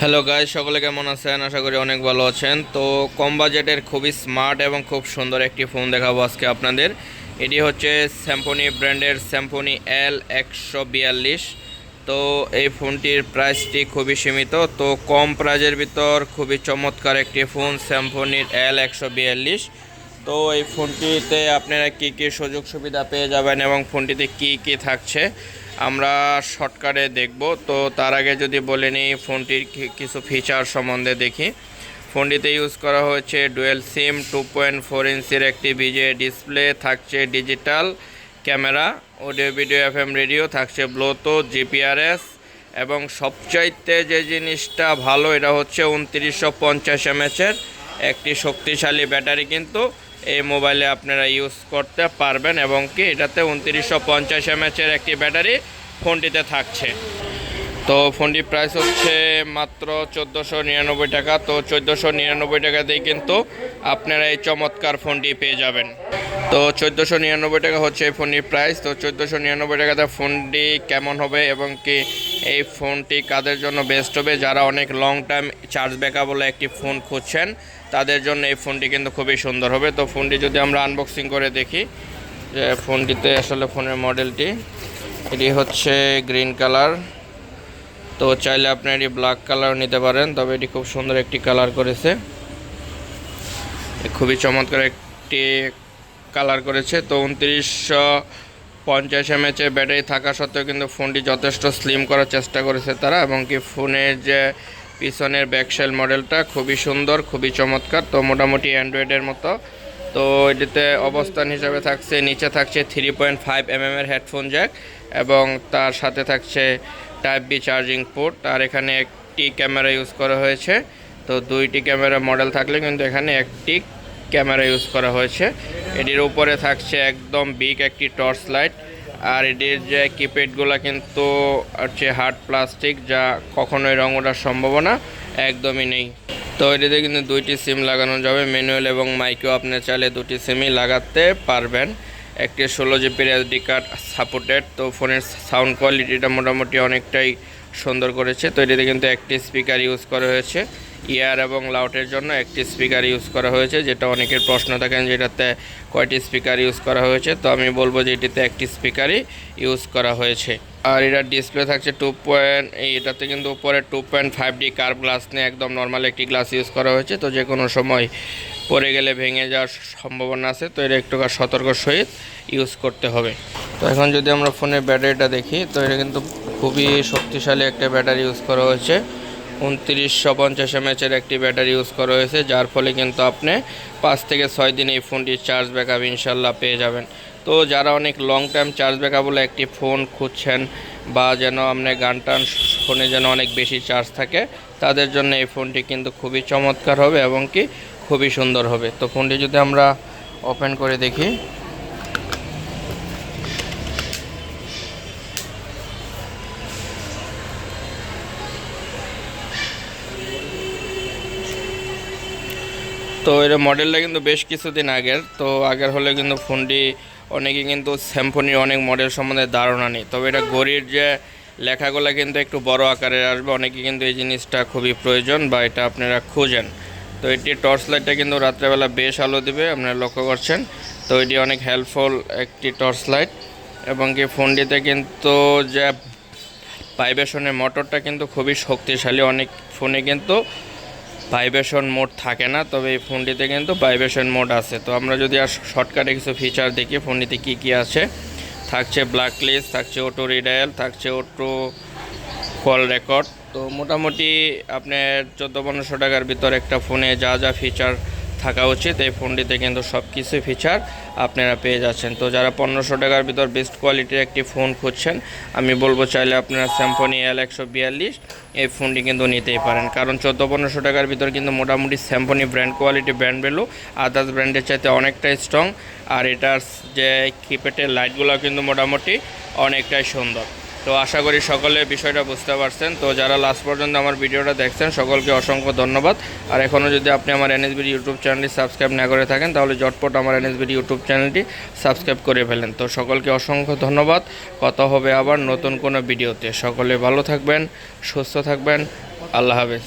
Hello guys সকলে কেমন আছেন? আশা করি অনেক ভালো আছেন। তো কম বাজেটের খুবই স্মার্ট এবং খুব সুন্দর একটি ফোন দেখাবো আজকে আপনাদের। এটি হচ্ছে স্যাম্পনি ব্র্যান্ডের স্যাম্পনি এল একশো বিয়াল্লিশ। তো এই ফোনটির প্রাইসটি খুবই সীমিত। তো কম প্রাইজের ভিতর খুবই চমৎকার একটি ফোন স্যাম্পনির এল একশো বিয়াল্লিশ। তো এই ফোনটিতে আপনারা কী কী সুযোগ সুবিধা পেয়ে যাবেন এবং ফোনটিতে কি কি থাকছে? আমরা শর্টকাটে দেখব। তো তার আগে যদি বলে নিই ফোনটির কিছু ফিচার সম্বন্ধে দেখি। ফোনটিতে ইউজ করা হয়েছে dual SIM two point four ইঞ্চির একটি বিজে ডিসপ্লে থাকছে digital camera audio video F M radio থাকছে ব্লুটুথ জিপিআরএস এবং সবচাইতে যে জিনিসটা ভালো, এটা হচ্ছে উনত্রিশশো পঞ্চাশ এমএচের একটি শক্তিশালী ব্যাটারি কিন্তু এই মোবাইলে আপনারা ইউজ করতে পারবেন এবং কি এটাতে উনত্রিশশো পঞ্চাশ এমএচের একটি ব্যাটারি ফোনটিতে থাকছে। তো ফোনটির প্রাইস হচ্ছে মাত্র চোদ্দোশো নিরানব্বই টাকা। তো চোদ্দোশো নিরানব্বই টাকাতেই কিন্তু আপনারা এই চমৎকার ফোনটি পেয়ে যাবেন। তো চোদ্দোশো নিরানব্বই টাকা হচ্ছে এই ফোনটির প্রাইস তো চোদ্দোশো নিরানব্বই টাকাতে ফোনটি কেমন হবে এবং কি এই ফোনটি কাদের জন্য বেস্ট হবে? যারা অনেক লং টাইম চার্জ ব্যাকআপ একটি ফোন খুঁজছেন তাদের জন্য এই ফোনটি কিন্তু খুবই সুন্দর হবে। তো ফোনটি যদি আমরা আনবক্সিং করে দেখি, যে ফোনটিতে আসলে ফোনের মডেলটি এটি হচ্ছে গ্রিন কালার তো চাইলে আপনি এটি ব্ল্যাক কালার নিতে পারেন, তবে এটি খুব সুন্দর একটি কালার করেছে। খুবই চমৎকার একটি কালার করেছে। তো উনত্রিশশো পঞ্চাশ এমএচের ব্যাটারি থাকা সত্ত্বেও কিন্তু ফোনটি যথেষ্ট স্লিম করার চেষ্টা করেছে তারা, এবং কি ফোনের যে পিছনের ব্যাকশেল মডেলটা খুবই সুন্দর, খুবই চমৎকার। তো মোটামুটি অ্যান্ড্রয়েডের মতো। তো এটিতে অবস্থান হিসাবে থাকছে, নিচে থাকছে থ্রি পয়েন্ট ফাইভ এমএম এর হেডফোন জ্যাক এবং তার সাথে থাকছে টাইপ বি চার্জিং পোর্ট আর এখানে একটি ক্যামেরা ইউজ করা হয়েছে। তো দুইটি ক্যামেরা মডেল থাকলে কিন্তু এখানে একটি ক্যামেরা ইউজ করা হয়েছে। এটির উপরে থাকছে একদম বিগ একটি টর্চ লাইট আর এটির যে কিপ্যাডগুলো কিন্তু হচ্ছে হার্ড প্লাস্টিক যা কখনোই রং ওঠার সম্ভাবনা একদমই নেই। তো এটিতে কিন্তু দুইটি সিম লাগানো যাবে ম্যানুয়াল এবং মাইক্রো আপনি চাইলে দুটি সিমই লাগাতে পারবেন। একটি ষোলো জিবির এসডি কার্ড সাপোর্টেড তো ফোনের সাউন্ড কোয়ালিটিটা মোটামুটি অনেকটাই সুন্দর করেছে। তো এটিতে কিন্তু একটি স্পিকার ইউজ করা হয়েছে। ইয়ার এবং লাউটের জন্য একটি স্পিকার ইউজ করা হয়েছে, যেটা অনেকের প্রশ্ন থাকেন যেটাতে কয়টি স্পিকার ইউজ করা হয়েছে। তো আমি বলব যে এটিতে একটি স্পিকারই ইউজ করা হয়েছে। আর এটার ডিসপ্লে থাকছে টু পয়েন্ট এটাতে কিন্তু উপরে two point five D curve glass নিয়ে একদম নর্মাল একটি গ্লাস ইউজ করা হয়েছে। তো যে কোনো সময় পড়ে গেলে ভেঙে যাওয়ার সম্ভাবনা আছে, তো এটা একটু সতর্ক সহিত ইউজ করতে হবে। তো এখন যদি আমরা ফোনের ব্যাটারিটা দেখি, তো এটা কিন্তু খুবই শক্তিশালী একটা ব্যাটারি ইউজ করা হয়েছে। উনত্রিশশো পঞ্চাশ এমএচের একটি ব্যাটারি ইউজ করা হয়েছে, যার ফলে কিন্তু আপনি পাঁচ থেকে ছয় দিন এই ফোনটির চার্জ ব্যাকআপ ইনশাল্লাহ পেয়ে যাবেন। তো যারা অনেক লং টাইম চার্জ ব্যাকআপ বলে একটি ফোন খুঁজছেন বা যেন আপনার গান টান ফোনে যেন অনেক বেশি চার্জ থাকে, তাদের জন্য এই ফোনটি কিন্তু খুবই চমৎকার হবে এবং কি খুবই সুন্দর হবে। তো ফোনটি যদি আমরা ওপেন করে দেখি। তো এর মডেলটা কিন্তু বেশ কিছুদিন আগের। তো আগের হলে কিন্তু ফোনটি অনেকে কিন্তু স্যাম্পনির অনেক মডেল সম্বন্ধে ধারণা নেই তবে এটা গড়ির যে লেখাগুলো কিন্তু একটু বড় আকারের আসবে। অনেকে কিন্তু এই জিনিসটা খুবই প্রয়োজন বা এটা আপনারা খুঁজেন। তো এটি টর্চ লাইটটা কিন্তু রাত্রেবেলা বেশ আলো দিবে, আপনারা লক্ষ্য করছেন। তো এটি অনেক হেল্পফুল একটি টর্চ লাইট এবং কি ফোনটিতে কিন্তু যে ভাইব্রেশনের মোটরটা কিন্তু খুবই শক্তিশালী। অনেক ফোনে কিন্তু ভাইব্রেশন মোড থাকে না, তবে এই ফোনটিতে কিন্তু ভাইব্রেশন মোড আছে। তো আমরা যদি আর শর্টকাটে কিছু ফিচার দেখি, ফোনটিতে কি কি আছে? থাকছে ব্ল্যাক লিস্ট থাকছে অটো রিডায়াল থাকছে অটো কল রেকর্ড তো মোটামুটি আপনার চোদ্দ পনেরোশো টাকার ভিতরে একটা ফোনে যা যা ফিচার থাকা উচিত। এই ফোনটিতে কিন্তু সব কিছু ফিচার আপনারা পেয়ে যাচ্ছেন। তো যারা পনেরোশো টাকার ভিতর বেস্ট কোয়ালিটির একটি ফোন খুঁজছেন, আমি বলব চাইলে আপনারা স্যামফোনি এল একশো বিয়াল্লিশ এই ফোনটি কিন্তু নিতেই পারেন। কারণ চোদ্দ পনেরোশো টাকার ভিতর কিন্তু মোটামুটি Symphony brand quality brand value others ব্র্যান্ডের চাইতে অনেকটাই স্ট্রং আর এটার যে কিপ্যাডের লাইটগুলো কিন্তু মোটামুটি অনেকটাই সুন্দর। তো আশা করি সকলে বিষয়টা বুঝতে পারছেন। তো যারা লাস্ট পর্যন্ত আমার ভিডিওটা দেখছেন, সকলকে অসংখ্য ধন্যবাদ। আর এখনও যদি আপনি আমার এনএসবির ইউটিউব চ্যানেলটি সাবস্ক্রাইব না করে থাকেন, তাহলে জটপট আমার এনএসবির ইউটিউব চ্যানেলটি সাবস্ক্রাইব করে ফেলেন। তো সকলকে অসংখ্য ধন্যবাদ। কথা হবে আবার নতুন কোনো ভিডিওতে। সকলে ভালো থাকবেন, সুস্থ থাকবেন। আল্লাহ হাফেজ।